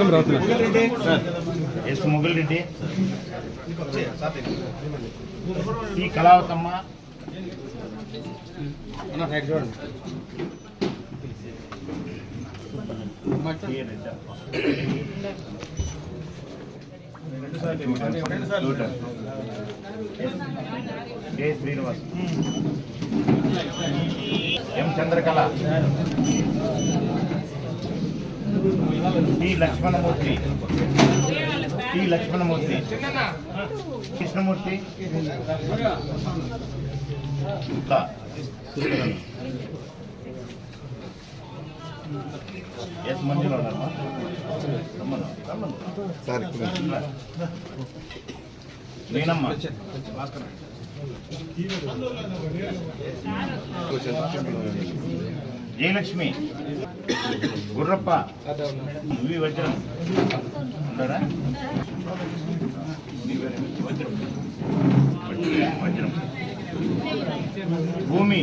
మొత్తం రాత్రి. S Mogul Reddy. E Kalavathamma. E Srinivas? M Chandrakala? T Lakshmanamurthy. T Lakshmanamurthy. Krishnamurthy. S మంజులో ఉన్నారమ్మా. రమ్మను నేనమ్మా. జయలక్ష్మి గుర్రప్ప నువ్వు వజ్రం. ఉన్నారా వజ్రం వజ్రం భూమి.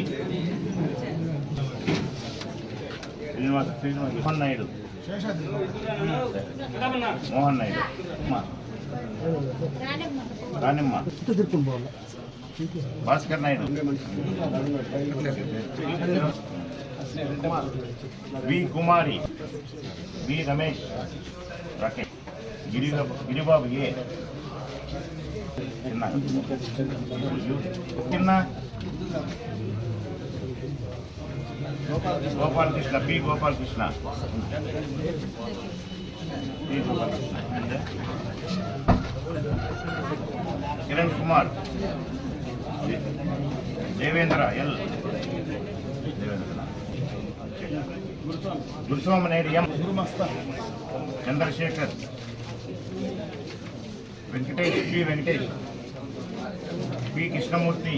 శ్రీనివాస శ్రీనివాస మోహన్ నాయుడు. మోహన్ నాయుడు. రానిమ్మ భాస్కర్ నాయుడు. வி குமாரி வி ரமேஷ் ராகேஷ் ಗಿರಿಬ ಗಿರಿಬಾಬುಗೆ Chinna Chinna Gopala Krishna B Gopala Krishna B Gopala Krishna Kiran Kumar Devendra L Guruswami Naidu M Chandrashekar Venkatesh P Venkatesh P Krishnamurthy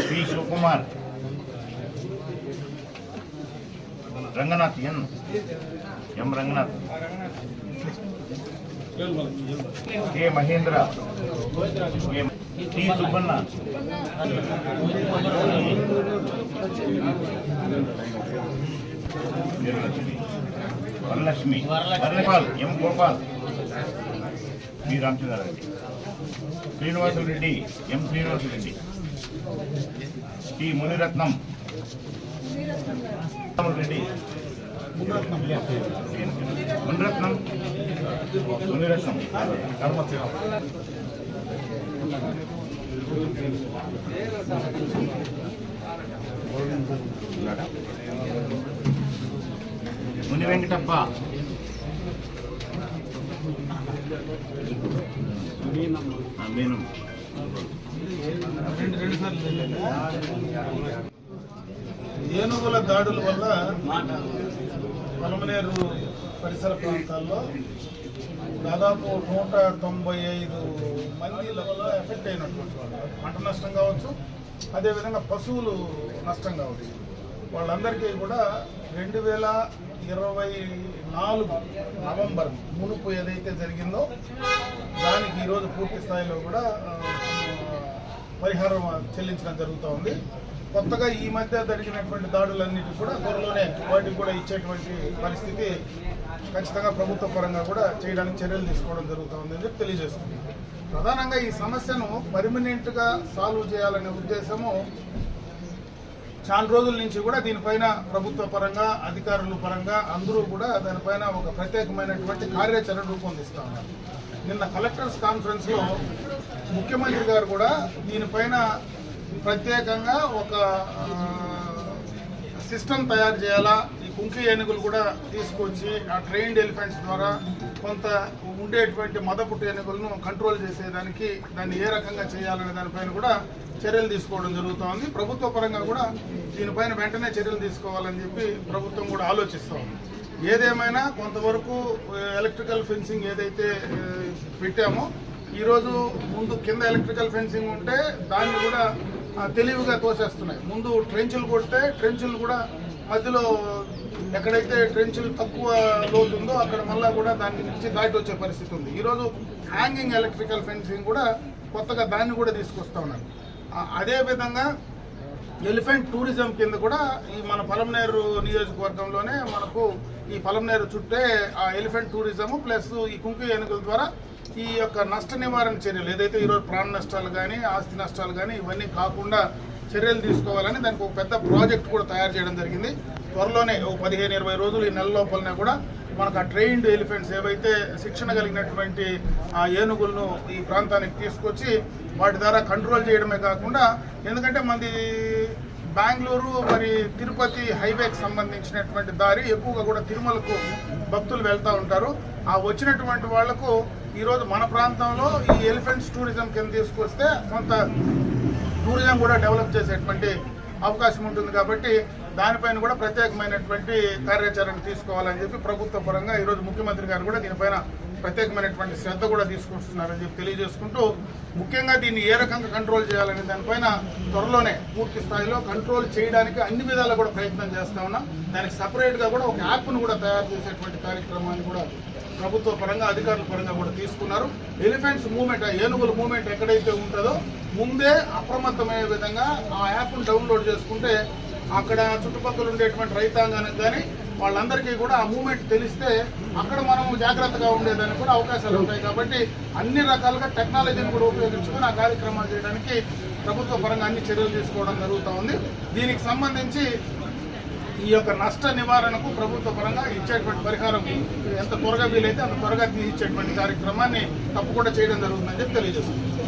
P Shivakumar Ranganath N M Ranganath K Mahendra T Subbanna. Varalakshmi. వరలపాల్ M Gopal. V Ramachandra Reddy. Srinivasa Reddy. M Srinivasa Reddy. T Muniratnam. Reddy Muniratnam. Muniratnam. Muni Venkatappa. మీనం. ఏనుగుల దాడుల వల్ల పలమనేరు పరిసర ప్రాంతాల్లో దాదాపు నూట తొంభై ఐదు మంది ఎఫెక్ట్ అయినటువంటి వాళ్ళు. పంట నష్టం కావచ్చు అదేవిధంగా పశువులు నష్టం కావచ్చు. వాళ్ళందరికీ కూడా రెండు వేల ఇరవై నాలుగు నవంబర్ మునుపు ఏదైతే జరిగిందో దానికి ఈరోజు పూర్తి స్థాయిలో కూడా పరిహారం చెల్లించడం జరుగుతూ ఉంది. కొత్తగా ఈ మధ్య జరిగినటువంటి దాడులన్నిటి కూడా త్వరలోనే వాటికి కూడా ఇచ్చేటువంటి పరిస్థితి ఖచ్చితంగా ప్రభుత్వ పరంగా కూడా చేయడానికి చర్యలు తీసుకోవడం జరుగుతుందని చెప్పి తెలియజేస్తుంది ప్రధానంగా ఈ సమస్యను పర్మనెంట్గా సాల్వ్ చేయాలనే ఉద్దేశము చాలా రోజుల నుంచి కూడా దీనిపైన ప్రభుత్వ పరంగా అధికారుల పరంగా అందరూ కూడా దానిపైన ఒక ప్రత్యేకమైనటువంటి కార్యాచరణ రూపొందిస్తా ఉన్నారు. నిన్న కలెక్టర్స్ కాన్ఫరెన్స్లో ముఖ్యమంత్రి గారు కూడా దీనిపైన ప్రత్యేకంగా ఒక సిస్టమ్ తయారు చేయాలా? ఈ కుంకి ఏనుగులు కూడా తీసుకొచ్చి ఆ ట్రైన్డ్ ఎలిఫెంట్స్ ద్వారా కొంత ఉండేటువంటి మదపుట్టు ఏనుగులను కంట్రోల్ చేసేదానికి దాన్ని ఏ రకంగా చేయాలనే దానిపైన కూడా చర్యలు తీసుకోవడం జరుగుతోంది. ప్రభుత్వ పరంగా కూడా దీనిపైన వెంటనే చర్యలు తీసుకోవాలని చెప్పి ప్రభుత్వం కూడా ఆలోచిస్తుంది. ఏదేమైనా కొంతవరకు ఎలక్ట్రికల్ ఫెన్సింగ్ ఏదైతే పెట్టామో ఈరోజు ముందు కింద ఎలక్ట్రికల్ ఫెన్సింగ్ ఉంటే దాన్ని కూడా తెలివిగా తోసేస్తున్నాయి ముందు ట్రెంచులు కొడితే ట్రెంచులు కూడా మధ్యలో ఎక్కడైతే ట్రెంచులు తక్కువ లోతు ఉందో అక్కడ మళ్ళా కూడా దాని నుంచి దాటి వచ్చే పరిస్థితి ఉంది. ఈరోజు హ్యాంగింగ్ ఎలక్ట్రికల్ ఫెన్సింగ్ కూడా కొత్తగా దాన్ని కూడా తీసుకొస్తా ఉన్నారు. అదేవిధంగా అదే విధంగా ఎలిఫెంట్ టూరిజం కింద కూడా ఈ మన పలంనేరు నియోజకవర్గంలోనే మనకు ఈ పలంనేరు చుట్టే ఆ ఎలిఫెంట్ టూరిజం ప్లస్ ఈ కుంకు ఏనుగుల ద్వారా ఈ యొక్క నష్ట నివారణ చర్యలు ఏదైతే ఈరోజు ప్రాణ నష్టాలు కానీ ఆస్తి నష్టాలు కానీ ఇవన్నీ కాకుండా చర్యలు తీసుకోవాలని దానికి ఒక పెద్ద ప్రాజెక్ట్ కూడా తయారు చేయడం జరిగింది. త్వరలోనే ఒక పదిహేను ఇరవై రోజులు ఈ నెల లోపలనే కూడా మనకు ఆ ట్రైన్డ్ ఎలిఫెంట్స్ ఏవైతే శిక్షణ కలిగినటువంటి ఆ ఏనుగులను ఈ ప్రాంతానికి తీసుకొచ్చి వాటి ద్వారా కంట్రోల్ చేయడమే కాకుండా ఎందుకంటే మనది బెంగళూరు మరి తిరుపతి హైవేకి సంబంధించినటువంటి దారి ఎక్కువగా కూడా తిరుమలకు భక్తులు వెళ్తూ ఉంటారు. ఆ వచ్చినటువంటి వాళ్ళకు ఈరోజు మన ప్రాంతంలో ఈ ఎలిఫెంట్స్ టూరిజం కింద తీసుకొస్తే కొంత టూరిజం కూడా డెవలప్ చేసేటువంటి అవకాశం ఉంటుంది కాబట్టి దానిపైన కూడా ప్రత్యేకమైనటువంటి కార్యాచరణ తీసుకోవాలని చెప్పి ప్రభుత్వ పరంగా ఈరోజు ముఖ్యమంత్రి గారు కూడా దీనిపైన ప్రత్యేకమైనటువంటి శ్రద్ధ కూడా తీసుకొస్తున్నారని చెప్పి తెలియజేసుకుంటూ ముఖ్యంగా దీన్ని ఏ రకంగా కంట్రోల్ చేయాలనే దానిపైన త్వరలోనే పూర్తి స్థాయిలో కంట్రోల్ చేయడానికి అన్ని విధాలు కూడా ప్రయత్నం చేస్తా ఉన్నాం. దానికి సపరేట్గా కూడా ఒక యాప్ను కూడా తయారు చేసేటువంటి కార్యక్రమాన్ని కూడా ప్రభుత్వ పరంగా అధికారుల పరంగా కూడా తీసుకున్నారు. ఎలిఫెంట్స్ మూమెంట్ ఏనుగుల మూమెంట్ ఎక్కడైతే ఉంటుందో ముందే అప్రమత్తమయ్యే విధంగా ఆ యాప్ను డౌన్లోడ్ చేసుకుంటే అక్కడ చుట్టుపక్కల ఉండేటువంటి రైతాంగానికి కానీ వాళ్ళందరికీ కూడా ఆ మూమెంట్ తెలిస్తే అక్కడ మనం జాగ్రత్తగా ఉండేదానికి కూడా అవకాశాలు ఉంటాయి కాబట్టి అన్ని రకాలుగా టెక్నాలజీని కూడా ఉపయోగించుకొని ఆ కార్యక్రమాలు చేయడానికి ప్రభుత్వ పరంగా అన్ని చర్యలు తీసుకోవడం జరుగుతూ ఉంది. దీనికి సంబంధించి ఈ యొక్క నష్ట నివారణకు ప్రభుత్వ పరంగా ఇచ్చేటువంటి పరిహారం ఎంత త్వరగా వీలైతే అంత త్వరగా ఇచ్చేటువంటి కార్యక్రమాన్ని తప్పకుండా చేయడం జరుగుతుందని చెప్పి తెలియజేస్తుంది